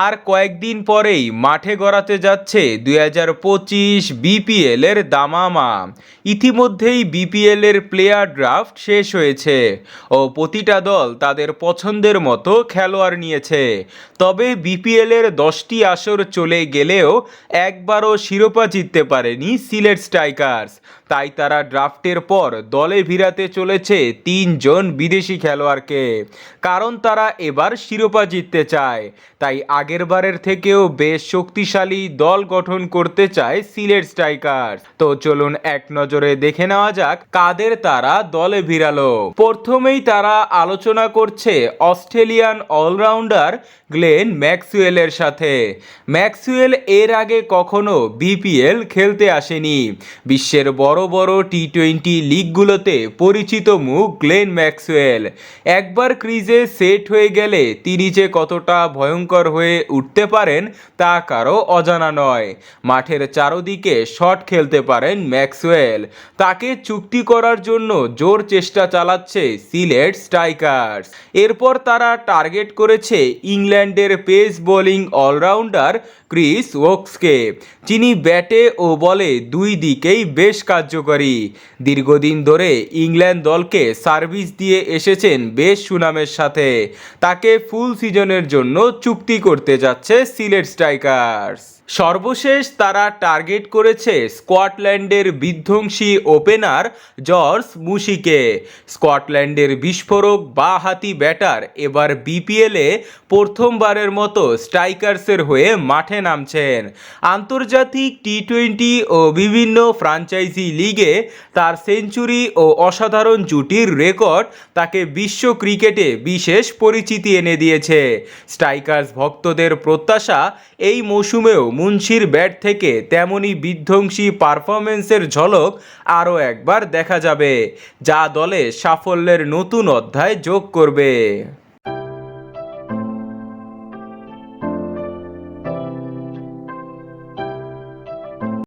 আর কয়েকদিন পরেই মাঠে গড়াতে যাচ্ছে দুই হাজার পঁচিশ বিপিএল এর দামামা। ইতিমধ্যেই বিপিএল এর প্লেয়ার ড্রাফট শেষ হয়েছে ও প্রতিটা দল তাদের পছন্দের মতো খেলোয়াড় নিয়েছে। তবে বিপিএল এর দশটি আসর চলে গেলেও একবারও শিরোপা জিততে পারেনি সিলেট স্ট্রাইকার্স। তাই তারা ড্রাফটের পর দলে ভিড়াতে চলেছে তিনজন বিদেশি খেলোয়াড়কে। কারণ তারা এবার শিরোপা জিততে চায়। তাই আগেরবারের থেকেও বেশ শক্তিশালী দল গঠন করতে চায় সিলেট স্ট্রাইকার্স। তো চলুন এক নজরে দেখে নেওয়া যাক কাদের তারা দলে ভিড়ালো। প্রথমেই তারা আলোচনা করছে অস্ট্রেলিয়ান অলরাউন্ডার গ্লেন ম্যাক্সওয়েলের সাথে। ম্যাক্সুয়েল এর আগে কখনো বিপিএল খেলতে আসেনি। বিশ্বের বড় বড় টি টোয়েন্টি লিগগুলোতে পরিচিত মুখ গ্লেন ম্যাক্সুয়েল একবার ক্রিজে সেট হয়ে গেলে তিনি যে কতটা ভয়ঙ্কর হয়ে উঠতে পারেন, তা কারও অজানা নয়। মাঠের চারদিকে শট খেলতে পারেন ম্যাক্সওয়েল। তাকে চুক্তি করার জন্য জোর চেষ্টা চালাচ্ছে সিলেট স্ট্রাইকার্স। এরপর তারা টার্গেট করেছে ইংল্যান্ডের পেস বোলিং অলরাউন্ডার ক্রিস ওকসকে যিনি ব্যাটে ও বলে দুই দিকেই বেশ কার্যকরী। দীর্ঘদিন ধরে ইংল্যান্ড দলকে সার্ভিস দিয়ে এসেছেন বেশ সুনামের সাথে। তাকে ফুল সিজনের জন্য চুক্তি করতে যাচ্ছে সিলেট স্ট্রাইকার্স। সর্বশেষ তারা টার্গেট করেছে স্কটল্যান্ডের বিধ্বংসী ওপেনার জর্জ মুশিকে। স্কটল্যান্ডের বিস্ফোরক বা হাতি ব্যাটার এবার বিপিএলে প্রথমবারের মতো স্ট্রাইকার্সের হয়ে মাঠে নামছেন। আন্তর্জাতিক টি টোয়েন্টি ও বিভিন্ন ফ্রাঞ্চাইজি লিগে তার সেঞ্চুরি ও অসাধারণ জুটির রেকর্ড তাকে বিশ্ব ক্রিকেটে বিশেষ পরিচিতি এনে দিয়েছে। স্ট্রাইকার্স ভক্তদের প্রত্যাশা এই মৌসুমেও মুন্সির ব্যাট থেকে তেমনই বিধ্বংসী পারফরমেন্সের ঝলক আরও একবার দেখা যাবে, যা দলে সাফল্যের নতুন অধ্যায় যোগ করবে।